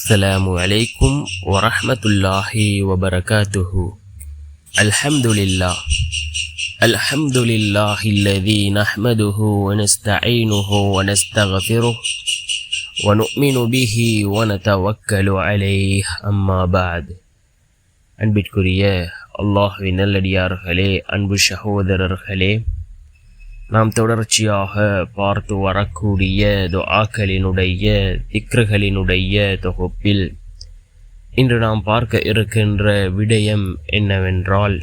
السلام عليكم ورحمة الله وبركاته الحمد لله الحمد لله الذي نحمده ونستعينه ونستغفره ونؤمن به ونتوكل عليه أما بعد அன்பிற்குரிய அல்லாஹ்வின் நல்லடியார்களே அன்பு சகோதரர்களே நாம் தொடர்ச்சியாக பார்த்து வரக்கூடிய துஆக்களினுடைய திக்ருகளினுடைய தொகுப்பில் இன்று நாம் பார்க்க இருக்கின்ற விடயம் என்னவென்றால்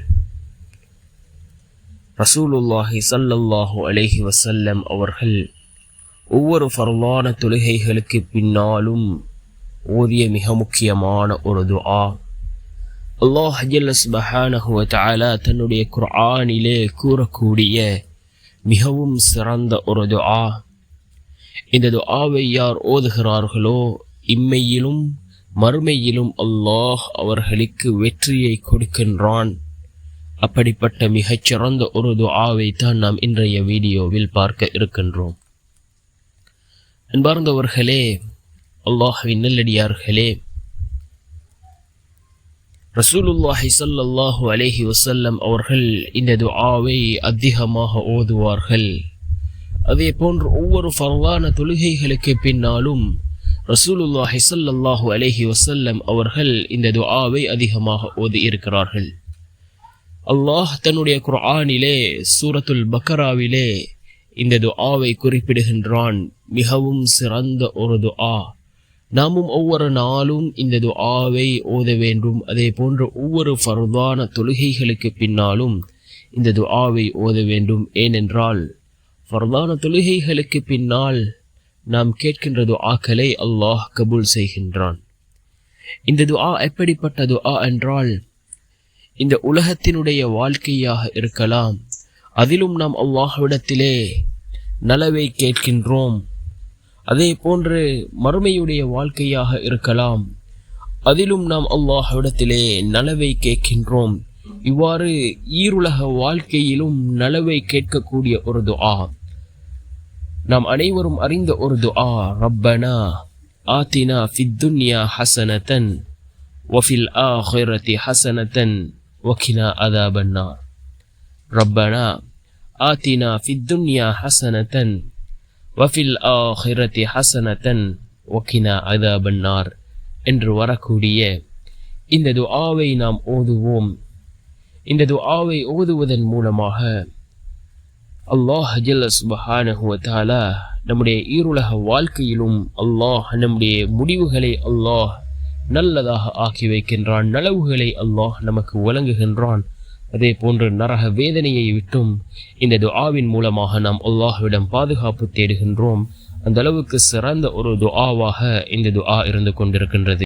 ரசூலுல்லாஹி சல்லல்லாஹு அலைஹி வசல்லம் அவர்கள் ஒவ்வொரு ஃபர்லான தொழுகைகளுக்கு பின்னாலும் ஓதிய மிக முக்கியமான ஒரு துஆ. அல்லாஹ் ஜல்ல சுபஹானஹு தன்னுடைய குர்ஆனிலே கூறக்கூடிய மிகவும் சிறந்த ஒரு துஆ. இந்த துஆவை யார் ஓதுகிறார்களோ இம்மையிலும் மறுமையிலும் அல்லாஹ் அவர்களுக்கு வெற்றியை கொடுக்கின்றான். அப்படிப்பட்ட மிகச்சிறந்த ஒரு துஆவை தான் நாம் இன்றைய வீடியோவில் பார்க்க இருக்கின்றோம். அன்பார்ந்தவர்களே அல்லாஹ்வின் நல்லடியார்களே ரசூலுல்லாஹி சல்லாஹு அலேஹி வசல்லம் அவர்கள் இந்த துஆவை அதிகமாக ஓதுவார்கள். அதே போன்று ஒவ்வொரு ஃபர்லான தொழுகைகளுக்கு பின்னாலும் ரசூலுல்லாஹி ஸல்லல்லாஹு அலேஹி வசல்லம் அவர்கள் இந்த துஆவை அதிகமாக ஓதி இருக்கிறார்கள் அல்லாஹ் தன்னுடைய குர்ஆனிலே சூரத்துல் பக்கராவிலே இந்த துஆவை குறிப்பிடுகின்றான். மிகவும் சிறந்த ஒரு துஆ. நாமும் ஒவ்வொரு நாளும் இந்த துஆவை ஓத வேண்டும். அதே போன்ற ஒவ்வொரு ஃபர்தான தொழுகைகளுக்கு பின்னாலும் இந்த துஆவை ஓத வேண்டும். ஏனென்றால் ஃபர்தான தொழுகைகளுக்கு பின்னால் நாம் கேட்கின்ற துஆக்களை அல்லாஹ் கபூல் செய்கின்றான். இந்த துஆ எப்படிப்பட்ட துஆ என்றால் இந்த உலகத்தினுடைய வாழ்க்கையாக இருக்கலாம். அதிலும் நாம் அல்லாஹ்விடத்திலே நலவை கேட்கின்றோம். அதே போன்று மறுமையுடைய வாழ்க்கையாக இருக்கலாம். அதிலும் நாம் அல்லாஹ்விடத்திலே நலவை கேட்கின்றோம். இவ்வாறு ஈருலக வாழ்க்கையிலும் நலவை கேட்கக்கூடிய ஒரு துஆ. நாம் அனைவரும் அறிந்த ஒரு துஆ. ரப்பனா ஆத்தினா ஃபித்துன்யா ஹசனதன் வஃபில் ஆஹிரதி ஹசனதன் வகினா அதாபன்னா ரப்பனா ஆத்தினா ஃபித்துன்யா ஹசனதன் வஃபில் ஆஹிரதி ஹசனதன் ஒக்கினா அதாபன்னார் என்று வரக்கூடிய இந்த துஆவை நாம் ஓதுவோம். இந்த துஆவை ஓதுவதன் மூலமாக அல்லாஹ் ஜல்ல சுபஹானஹு நம்முடைய ஈருலக வாழ்க்கையிலும் அல்லாஹ் நம்முடைய முடிவுகளை அல்லாஹ் நல்லதாக ஆக்கி வைக்கின்றான் நலவுகளை அல்லாஹ் நமக்கு வழங்குகின்றான். அதே போன்று நரக வேதனையை விட்டும் இந்த துஆவின் மூலமாக நாம் அல்லாஹுவிடம் பாதுகாப்பு தேடுகின்றோம். அந்த அளவுக்கு சிறந்த ஒரு துஆவாக இந்த துஆ இருந்து கொண்டிருக்கின்றது.